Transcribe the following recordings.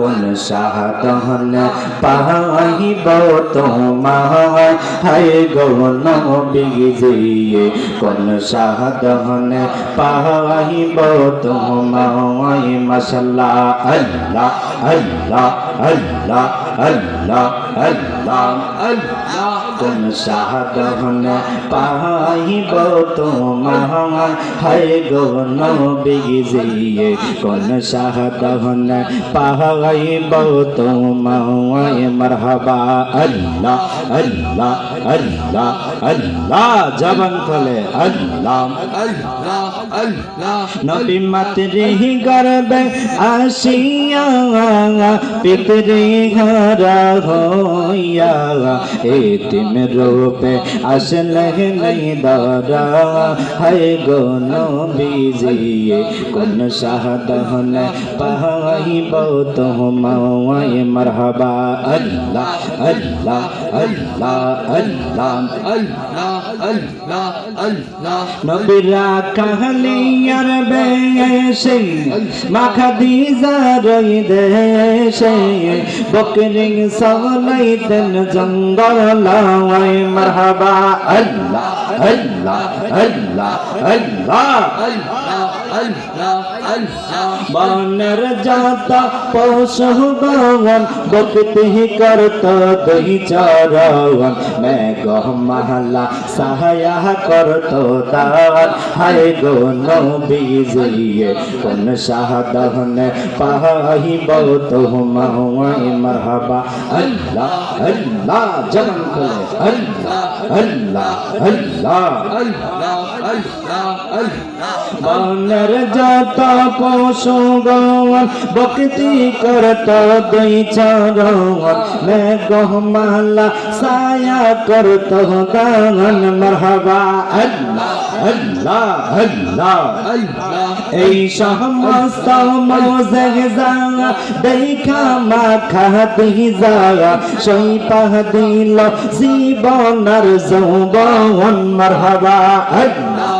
কোন সাধন পাহিব তোমায়? হায় গো নবী জিয়ে কোন সাধন পাহিব তোমায়? মশলা আল্লাহ আল্লাহ আল্লাহ আল্লাহ আল্লাহ আল্লাহ। কোন সাধন পাহিব তোমায় হায় গৌন বিজয়ে কোন সাধন পাহিব তোমায় মারহাবা আল্লাহ আল্লাহ আল্লাহ আল্লাহ জবান খোলে আল্লাহ আল্লাহ আল্লাহ নবী মাতৃ গর্বে আসিয়া পিতৃ ঘরা হইয়া এতিম রূপে আসলে নেই দরা হায় গো নবীজিয়ে কোন শাহদহন পাহিব তোমায়? মারহাবা, আল্লাহ আল্লাহ আল্লাহ আল্লাহ আল্লাহ। আল্লাহ আল্লাহ নবীরা কাহলিয়ার বেশে, মাখা দিজা রই দেশে, বকরিং সলাইতেন জঙ্গল মারহাবা। আল্লাহ আল্লাহ আল্লাহ আল্লাহ আল্লাহ। বনের যত পশু গগন বকতি করত দহি চরণ। মেঘ মহলা সাহায্য করত দান হায় গো নবীজিয়ে কোন শাহদহন পাহিব তোমায় মারহাবা আল্লাহ আল্লাহ, জবান খুলে। আল্লাহ আল্লাহ আল্লাহ আল্লাহ আল্লাহ। আল্লাহ যত পশু গণ ভক্তি করত দুই চরণ, মেঘমালা সায়া করত গান মরহবা। আল্লাহ আল্লাহ আল্লাহ এই সমস্ত মোজা দেখা মাখা দিজা সই পাহ দিল জীবনার যৌবন মরহবা। আল্লাহ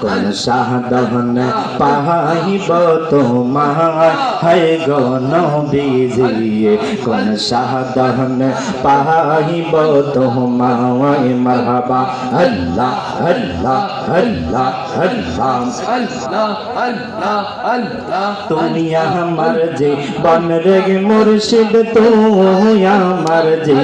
কোন সাধন পাহিব তোমায় হায় গণ বিজিয়ে কোন সাধন পাহিব তোমায় মারহাবা আল্লাহ আল্লাহ আল্লাহ আল্লাহ আল্লাহ আল্লাহ আল্লাহ তুমি আমার যে বন রে মুর্শিদ তুই আমার যে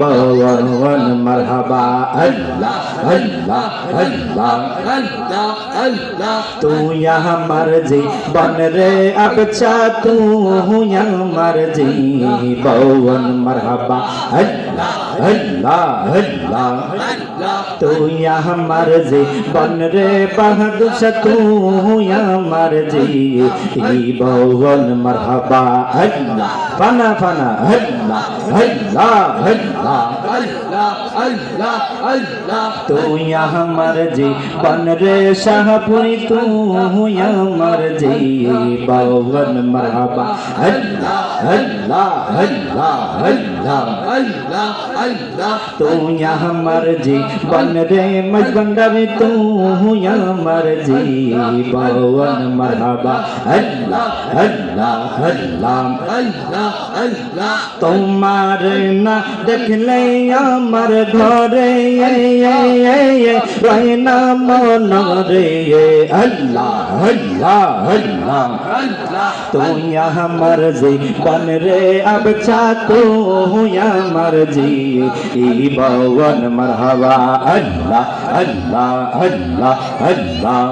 বন মারহাবা আল্লাহ আল্লাহ আল্লাহ আল্লাহ আল্লাহ তুই আমার যে বন রে আবছা তুই আমার যে বন মারহাবা আল্লাহ আল্লাহ আল্লাহ আল্লাহ তুই আমার যে বন রে বাহাদুর তুই আমার যে বন মারহাবা আল্লাহ ফানা ফানা আল্লাহ আল্লাহ আল্লাহ আল্লাহ আল্লাহ আল্লাহ তুই আমার যে বন রে শাহপুরি তুই আমার যে বন মারহাবা আল্লাহ আল্লাহ আল্লাহ আল্লাহ আল্লাহ আল্লাহ তুই আমার যে বন রে মজবন্ডারে তুই আমার যে বন মারহাবা আল্লাহ আল্লাহ আল্লাহ আল্লাহ আল্লাহ তোমার না দেখলে আমার ঘরে রায়না মন রে আল্লাহ আল্লাহ আল্লাহ আল্লাহ, তুই আমার যে বন রে আবছা তুই আমার যে ই বন মারহাবা, আল্লাহ আল্লাহ আল্লাহ আল্লাহ,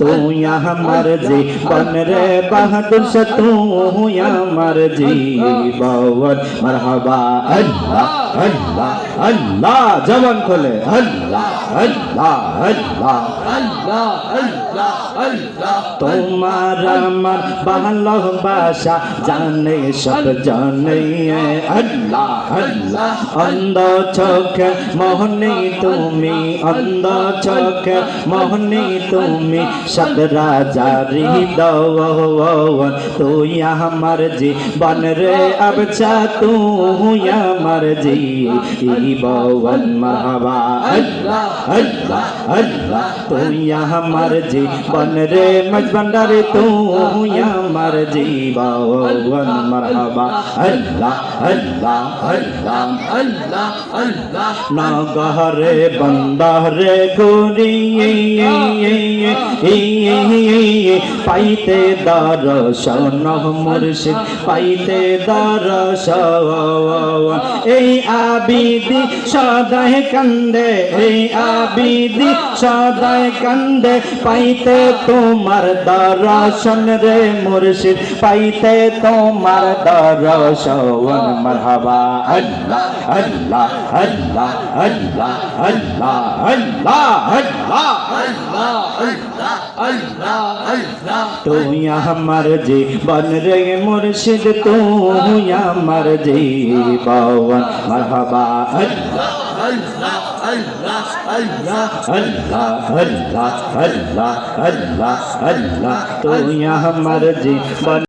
তুই আমার যে বন রে, বাহাদুর সে তুই আমার যে বন মারহাবা, আল্লাহ আল্লাহ আল্লাহ, জবান খোলে। আল্লাহ আল্লাহ আল্লাহ আল্লাহ আল্লাহ আল্লাহ। তোমার আমার ভালোবাসা জানে, সব জানে। আল্লাহ আল্লাহ, অন্ধ চোখে মোহনে তুমি, অন্ধ চোখে মোহনে তুমি সদ রাজা হৃদয় তুই আমার জীবন রে, আবছা, তুই আমার জীবন। জীবন মারহাবা আল্লাহ আল্লাহ আল্লাহ তুই আমার জীবন রে মজবন্ডারে তুই আমার জীবন মারহাবা আল্লাহ আল্লাহ আল্লাহ আল্লাহ আল্লাহ নগরে বন্দরে ঘুরি পাইতে দর্শন মুর্শিদ পাইতে দর্শন এই আবিদি সদায় কান্দে এই আবিদি সদায় কান্দে পাইতে তোমার দর্শন রে মুর্শিদ পাইতে তোমার দর্শন মারহাবা আল্লাহ আল্লাহ আল্লাহ আল্লাহ আল্লাহ আল্লাহ আল্লাহ আল্লাহ আল্লাহ আল্লাহ তুই আমার জীবন রে মুর্শিদ তুই আমার জীবন মারহাবা আল্লাহ আল্লাহ আল্লাহ আল্লাহ আল্লাহ আল্লাহ আল্লাহ আল্লাহ আল্লাহ তুই আমার জীবন